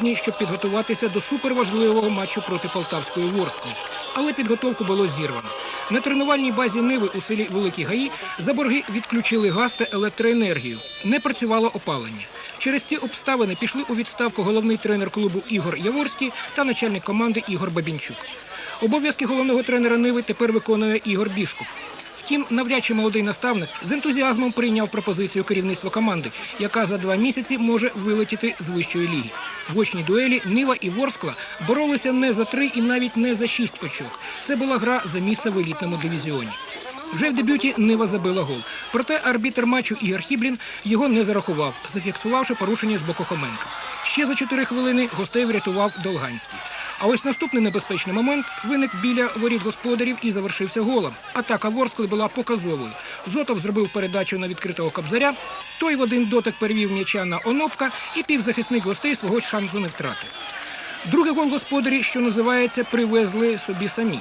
тижні, щоб підготуватися до суперважливого матчу проти Полтавської Ворскли. Але підготовку було зірвано. На тренувальній базі Ниви у селі Великі Гаї за борги відключили газ та електроенергію. Не працювало опалення. Через ці обставини пішли у відставку головний тренер клубу Ігор Яворський та начальник команди Ігор Бабінчук. Обов'язки головного тренера Ниви тепер виконує Ігор Біскуп. Втім, навряд чи молодий наставник з ентузіазмом прийняв пропозицію керівництва команди, яка за два місяці може вилетіти з вищої ліги. В очній дуелі Нива і Ворскла боролися не за три і навіть не за шість очок. Це була гра за місце в елітному дивізіоні. Вже в дебюті Нива забила гол. Проте арбітр матчу Ігор Хіблін його не зарахував, зафіксувавши порушення з боку Хоменка. Ще за чотири хвилини гостей врятував Долганський. А ось наступний небезпечний момент виник біля воріт господарів і завершився голом. Атака Ворскли була показовою. Зотов зробив передачу на відкритого кобзаря. Той в один дотик перевів м'яча на Онопка, і півзахисник гостей свого шансу не втратив. Другий гол господарі, що називається, привезли собі самі.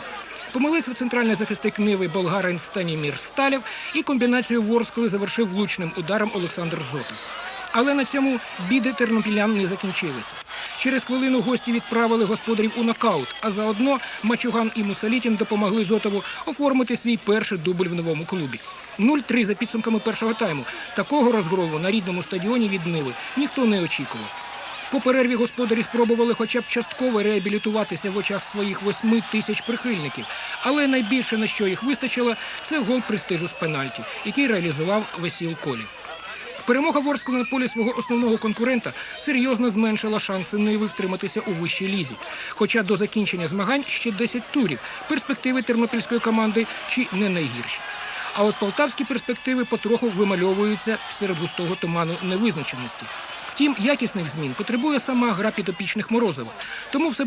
Помилився центральний захисник Ниви болгарин Станімір Сталєв і комбінацію Ворскли завершив влучним ударом Олександр Зотов. Але на цьому біди тернопілян не закінчилися. Через хвилину гості відправили господарів у нокаут, а заодно Мачуган і Мусалітін допомогли Зотову оформити свій перший дубль в новому клубі. 0-3 за підсумками першого тайму. Такого розгрому на рідному стадіоні від Ниви ніхто не очікував. По перерві господарі спробували хоча б частково реабілітуватися в очах своїх восьми тисяч прихильників. Але найбільше на що їх вистачило, це гол престижу з пенальті, який реалізував Весіл Колів. Перемога Ворскли на полі свого основного конкурента серйозно зменшила шанси Ниви втриматися у вищій лізі. Хоча до закінчення змагань ще 10 турів. Перспективи тернопільської команди чи не найгірші. А от полтавські перспективи потроху вимальовуються серед густого туману невизначеності. Втім, якісних змін потребує сама гра підопічних Морозова. Тому все